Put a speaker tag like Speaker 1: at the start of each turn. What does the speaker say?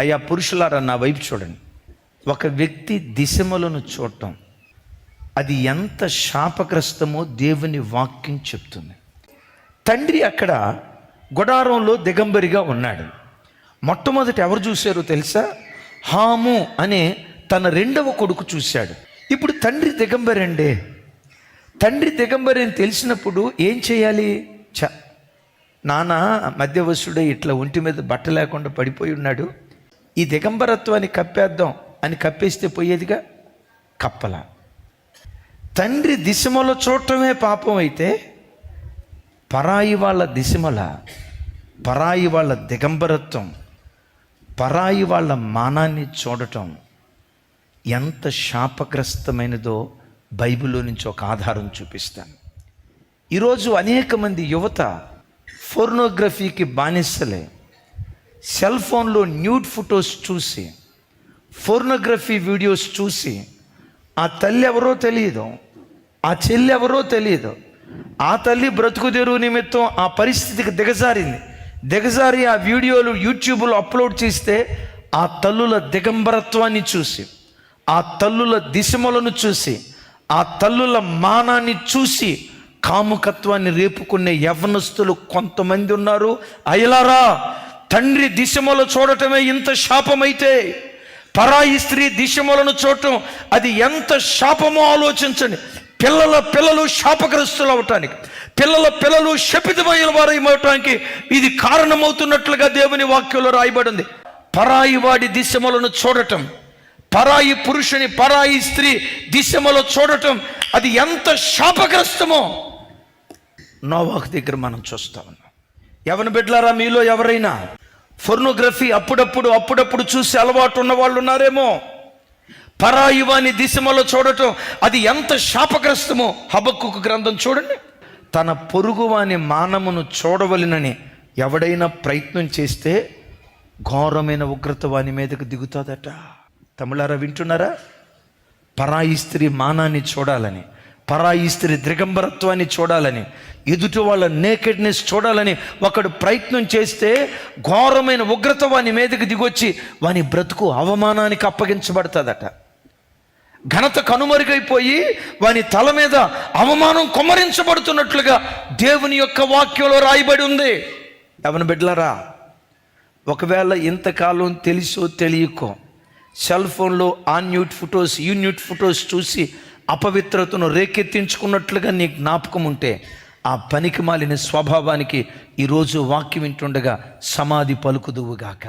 Speaker 1: అయ్యా పురుషులారా నా వైపు చూడండి. ఒక వ్యక్తి దిశములను చూడటం అది ఎంత శాపగ్రస్తమో దేవుని వాక్యం చెప్తుంది. తండ్రి అక్కడ గుడారంలో దిగంబరిగా ఉన్నాడు. మొట్టమొదటి ఎవరు చూశారో తెలుసా? హాము అనే తన రెండవ కొడుకు చూశాడు. ఇప్పుడు తండ్రి దిగంబరండే. తండ్రి దిగంబరి అని తెలిసినప్పుడు ఏం చేయాలి? చ నాన్న మధ్యవసుడే ఇట్లా ఒంటి మీద బట్ట లేకుండా పడిపోయి ఉన్నాడు. ఈ దిగంబరత్వాన్ని కప్పేద్దాం అని కప్పేస్తే పోయేదిగా? కప్పల. తండ్రి దిశమల చూడటమే పాపం అయితే పరాయి వాళ్ళ దిశమల పరాయి వాళ్ళ దిగంబరత్వం పరాయి వాళ్ళ మానాన్ని చూడటం ఎంత శాపగ్రస్తమైనదో బైబిల్లో నుంచి ఒక ఆధారం చూపిస్తాను. ఈరోజు అనేక మంది యువత ఫోర్నోగ్రఫీకి బానిసలే. సెల్ ఫోన్లో న్యూడ్ ఫొటోస్ చూసి ఫోర్నోగ్రఫీ వీడియోస్ చూసి ఆ తల్లి ఎవరో తెలియదు ఆ చెల్లి ఎవరో తెలియదు ఆ తల్లి బ్రతుకు తెరువు నిమిత్తం ఆ పరిస్థితికి దిగజారింది. దిగజారి ఆ వీడియోలు యూట్యూబ్లో అప్లోడ్ చేస్తే ఆ తల్లుల దిగంబరత్వాన్ని చూసి ఆ తల్లుల దిశమలను చూసి ఆ తల్లుల మానాన్ని చూసి కాముకత్వాన్ని రేపుకునే యవనస్తులు కొంతమంది ఉన్నారు. అయలారా తండ్రి దిశమల చూడటమే ఇంత శాపమైతే పరాయి స్త్రీ దిశములను చూడటం అది ఎంత శాపమో ఆలోచించండి. పిల్లల పిల్లలు శాపగ్రస్తులు అవటానికి పిల్లల పిల్లలు శపితమైన వారవటానికి ఇది కారణమవుతున్నట్లుగా దేవుని వాక్యంలో రాయబడింది. పరాయి వాడి దిశములను చూడటం పరాయి పురుషుని పరాయి స్త్రీ దిశములో చూడటం అది ఎంత శాపగ్రస్తమో నోవాకు దగ్గర మనం చూస్తా. ఉన్నాం ఎవరిని బిడ్డలారా మీలో ఎవరైనా? ఫోర్నోగ్రఫీ అప్పుడప్పుడు అప్పుడప్పుడు చూసి అలవాటు ఉన్న వాళ్ళు ఉన్నారేమో? పరాయువాని దిశమలో చూడటం అది ఎంత శాపగ్రస్తమో హబక్కు గ్రంథం చూడండి. తన పొరుగువాని మానమును చూడవలనని ఎవడైనా ప్రయత్నం చేస్తే ఘోరమైన ఉగ్రత వాని మీదకు దిగుతుందట. తమిళారా వింటున్నారా? పరాయి స్త్రీ మానాన్ని చూడాలని. పరాయి స్త్రీ దిగంబరత్వాన్ని చూడాలని ఎదుటి వాళ్ళ నేకెడ్నెస్ చూడాలని ఒకడు ప్రయత్నం చేస్తే ఘోరమైన ఉగ్రత వాని మీదకి దిగొచ్చి వాని బ్రతుకు అవమానానికి అప్పగించబడుతుందట. ఘనత కనుమరుగైపోయి వాని తల మీద అవమానం కొమ్మరించబడుతున్నట్లుగా దేవుని యొక్క వాక్యంలో రాయబడి ఉంది. ఎవని బిడ్డలారా? ఒకవేళ ఇంతకాలం తెలుసో తెలియకో సెల్ ఫోన్లో ఆన్యూట్ ఫొటోస్ యూన్యూట్ ఫొటోస్ చూసి అపవిత్రతను రేకెత్తించుకున్నట్లుగా నీ జ్ఞాపకం ఉంటే ఆ పనికి మాలిన స్వభావానికి ఈరోజు వాక్యం వింటుండగా సమాధి పలుకుదువుగాక